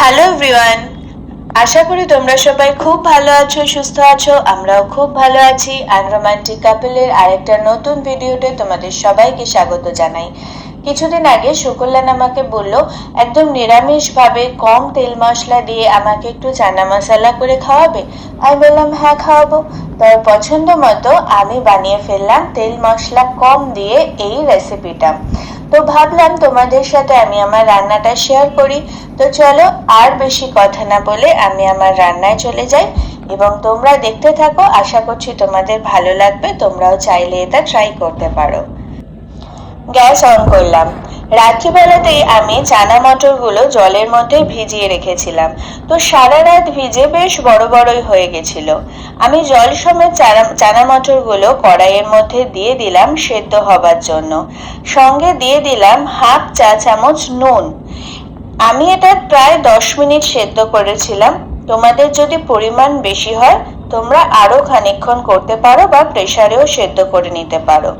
Hello everyone আশা করি তোমরা সবাই খুব ভালো আছো, সুস্থ আছো, আমরাও খুব ভালো আছি। আনরোমান্টিক কাপেলের আরেকটা নতুন ভিডিওতে তোমাদের সবাইকে স্বাগত জানাই। কিছুদিন আগে শুকুল্লান আমাকে বলল, একদম নিরামিষভাবে কম তেল মশলা দিয়ে আমাকে একটু চানা মশলা করে খাওয়াবে? আমি বললাম হ্যাঁ খাওয়াবো। তার পছন্দ মতো আমি বানিয়ে ফেললাম তেল মশলা কম দিয়ে এই রেসিপিটা তো ভাবলাম তোমাদের সাথে আমি আমার রান্নাটা শেয়ার করি। তো চলো আর বেশি কথা না বলে আমি আমার রান্নায় চলে যাই এবং তোমরা দেখতে থাকো, আশা করছি তোমাদের ভালো লাগবে, তোমরাও চাইলে এটা ট্রাই করতে পারো। গ্যাস অন করলাম। রাত্রিবেলাতেই আমি চানা মটরগুলো জলের মধ্যে ভিজিয়ে রেখেছিলাম। তো সারা রাত ভিজে বেশ বড় বড়ই হয়ে গেছিল। আমি জল সমেত চানা চানা মটরগুলো কড়াইয়ের মধ্যে দিয়ে দিলাম সেদ্ধ হবার জন্য। সঙ্গে দিয়ে দিলাম হাফ চা চামচ নুন। আমি এটা প্রায় দশ মিনিট সেদ্ধ করেছিলাম। তোমাদের যদি পরিমাণ বেশি হয়, তোমরা আরও খানিকক্ষণ করতে পারো বা প্রেসারেও সেদ্ধ করে নিতে পারো।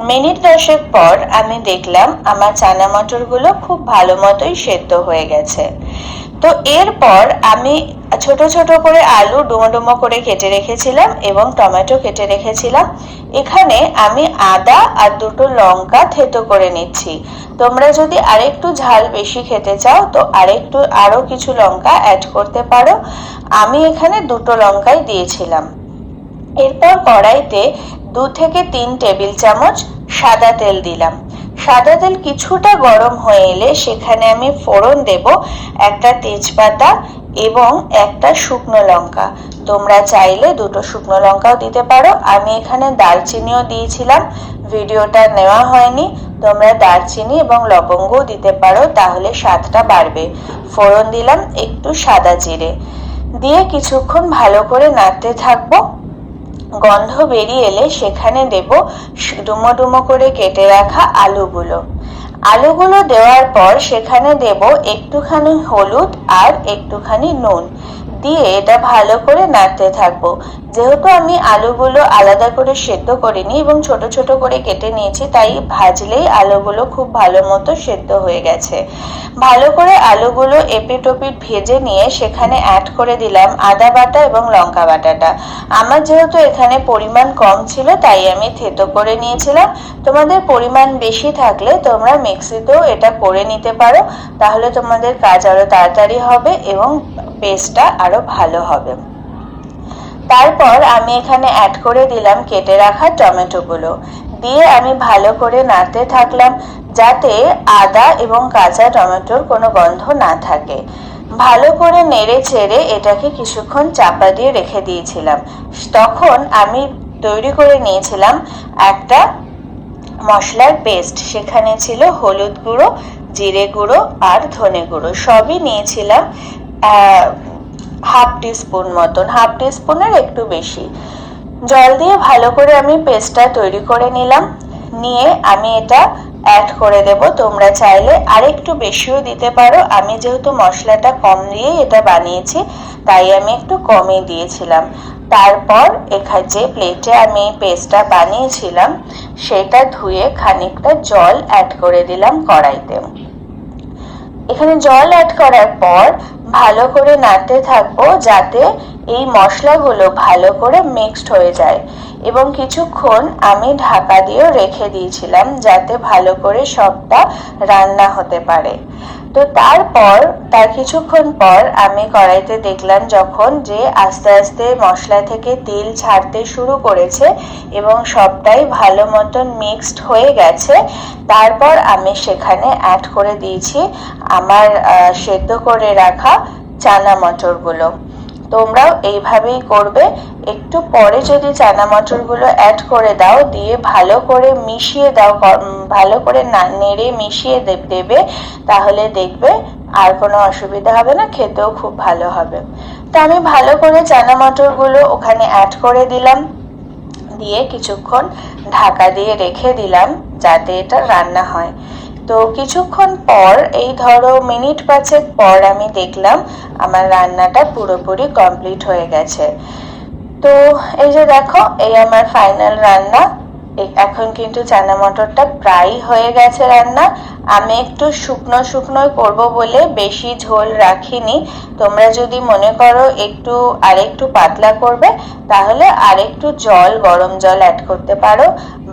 মিনিট দশেক পর আমি দেখলাম আমার চানা মটরগুলো খুব ভালো মতোই সেদ্ধ হয়ে গেছে। তো এরপর আমি ছোট ছোট করে আলু ডুমো ডুমো করে কেটে রেখেছিলাম এবং টমেটো কেটে রেখেছিলাম। এখানে আমি আদা আর দুটো লঙ্কা থেতো করে নিচ্ছি। তোমরা যদি আরেকটু ঝাল বেশি খেতে চাও, তো আরেকটু আরও কিছু লঙ্কা অ্যাড করতে পারো। আমি এখানে দুটো লঙ্কাই দিয়েছিলাম। এরপর কড়াইতে দু থেকে তিন টেবিল চামচ সাদা তেল দিলাম। সাদা তেল কিছুটা গরম হয়ে এলে সেখানে আমি ফোড়ন দেব একটা তেজপাতা এবং একটা শুকনো লঙ্কা। তোমরা চাইলে দুটো শুকনো লঙ্কাও দিতে পারো। আমি এখানে দারচিনিও দিয়েছিলাম। ভিডিওটা নেওয়া হয়নি। তোমরা দারচিনি এবং লবঙ্গও দিতে পারো, তাহলে স্বাদটা বাড়বে। ফোড়ন দিলাম একটু সাদা জিরে। দিয়ে কিছুক্ষণ ভালো করে নাড়তে থাকব। গন্ধ বেরিয়ে এলে সেখানে দেব ডুমো ডুমো করে কেটে রাখা আলুগুলো। আলুগুলো দেওয়ার পর সেখানে দেব একটুখানি হলুদ আর একটুখানি নুন। দিয়ে এটা ভালো করে নাড়তে থাকব। যেহেতু আমি আলুগুলো আলাদা করে সেদ্ধ করিনি এবং ছোট ছোট করে কেটে নিয়েছি, তাই ভাজলেই আলুগুলো খুব ভালো মতো সেদ্ধ হয়ে গেছে। ভালো করে আলুগুলো এপিট ওপিট ভেজে নিয়ে সেখানে অ্যাড করে দিলাম আদা বাটা এবং লঙ্কা বাটাটা। আমার যেহেতু এখানে পরিমাণ কম ছিল, তাই আমি থেতো করে নিয়েছিলাম। তোমাদের পরিমাণ বেশি থাকলে তোমরা মিক্সিতেও এটা করে নিতে পারো। তাহলে তোমাদের কাজ আরও তাড়াতাড়ি হবে এবং পেস্টটা আরও ভালো হবে। তারপর আমি এখানে অ্যাড করে দিলাম কেটে রাখা টমেটোগুলো। দিয়ে আমি ভালো করে নাড়তে থাকলাম যাতে আদা এবং কাঁচা টমেটোর কোনো গন্ধ না থাকে। ভালো করে নেড়ে চেড়ে এটাকে কিছুক্ষণ চাপা দিয়ে রেখে দিয়েছিলাম। তখন আমি তৈরি করে নিয়েছিলাম একটা মশলার পেস্ট সেখানে ছিল হলুদ গুঁড়ো, জিরে গুঁড়ো আর ধনে গুঁড়ো। সবই নিয়েছিলাম। হাফ টিস্পুন মতন হাফ টিস্পুনের একটু বেশি। জল দিয়ে ভালো করে আমি পেস্টটা তৈরি করে নিলাম। নিয়ে আমি এটা অ্যাড করে দেব। তোমরা চাইলে আরেকটু বেশিও দিতে পারো। আমি যেহেতু মশলাটা কম দিয়ে এটা বানিয়েছি, তাই আমি একটু কমই দিয়েছিলাম। তারপর এখানে যে প্লেটে আমি পেস্টটা বানিয়েছিলাম, সেটা ধুয়ে খানিকটা জল অ্যাড করে দিলাম কড়াইতে। এখানে জল অ্যাড করার পর ভালো করে নাড়তে থাকব যাতে এই মশলাগুলো ভালো করে মিক্সড হয়ে যায় এবং কিছুক্ষণ আমি ঢাকা দিয়েও রেখে দিয়েছিলাম যাতে ভালো করে সবটা রান্না হতে পারে। তো তারপর, তার কিছুক্ষণ পর আমি কড়াইতে দেখলাম যখন যে আস্তে আস্তে মশলা থেকে তেল ছাড়তে শুরু করেছে এবং সবটাই ভালো মতন মিক্সড হয়ে গেছে, তারপর আমি সেখানে অ্যাড করে দিয়েছি আমার সেদ্ধ করে রাখা চানা মটরগুলো। তোমরাও এইভাবেই করবে। একটু পরে যদি চানা মটরগুলো অ্যাড করে দাও, দিয়ে ভালো করে মিশিয়ে দাও ভালো করে নেড়ে মিশিয়ে দেবে, তাহলে দেখবে আর কোনো অসুবিধা হবে না, খেতেও খুব ভালো হবে। তো আমি ভালো করে চানা মটরগুলো ওখানে অ্যাড করে দিলাম। দিয়ে কিছুক্ষণ ঢাকা দিয়ে রেখে দিলাম, যাতে এটা রান্না হয়। তো কিছুক্ষণ পর, এই ধরো মিনিট পাঁচেক পর আমি দেখলাম আমার রান্নাটা পুরোপুরি কমপ্লিট হয়ে গেছে। তো এই যে দেখো, এই আমার ফাইনাল রান্না। এখন কিন্তু চানা মটরটা প্রায় হয়ে গেছে রান্না। আমি একটু শুকনো শুকনোই করব বলে বেশি ঝোল রাখিনি। তোমরা যদি মনে করো একটু আরেকটু পাতলা করবে, তাহলে আরেকটু জল, গরম জল অ্যাড করতে পারো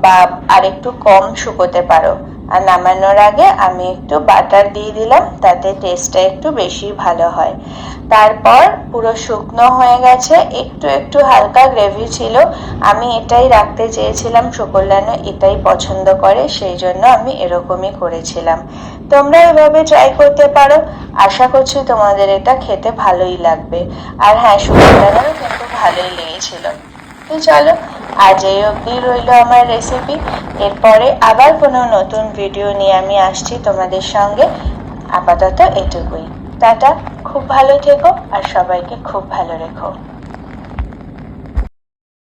বা আরেকটু কম শুকোতে পারো। আর নামানোর আগে আমি একটু বাটার দিয়ে দিলাম, তাতে টেস্টটা একটু বেশি ভালো হয়। তারপর পুরো শুকনো হয়ে গেছে, একটু একটু হালকা গ্রেভি ছিল। আমি এটাই রাখতে চেয়েছিলাম সুকল্যাণও এটাই পছন্দ করে, সেই জন্য আমি এরকমই করেছিলাম। তোমরা এভাবে ট্রাই করতে পারো। আশা করছি তোমাদের এটা খেতে ভালোই লাগবে। আর হ্যাঁ সুকল্যাণেরও কিন্তু ভালোই লেগেছিল। তো চলো, আজ এই অবধি রইল আমার রেসিপি এরপরে আবার কোনো নতুন ভিডিও নিয়ে আমি আসছি তোমাদের সঙ্গে। আপাতত এটুকুই। টাটা, খুব ভালো থেকো আর সবাইকে খুব ভালো রেখো।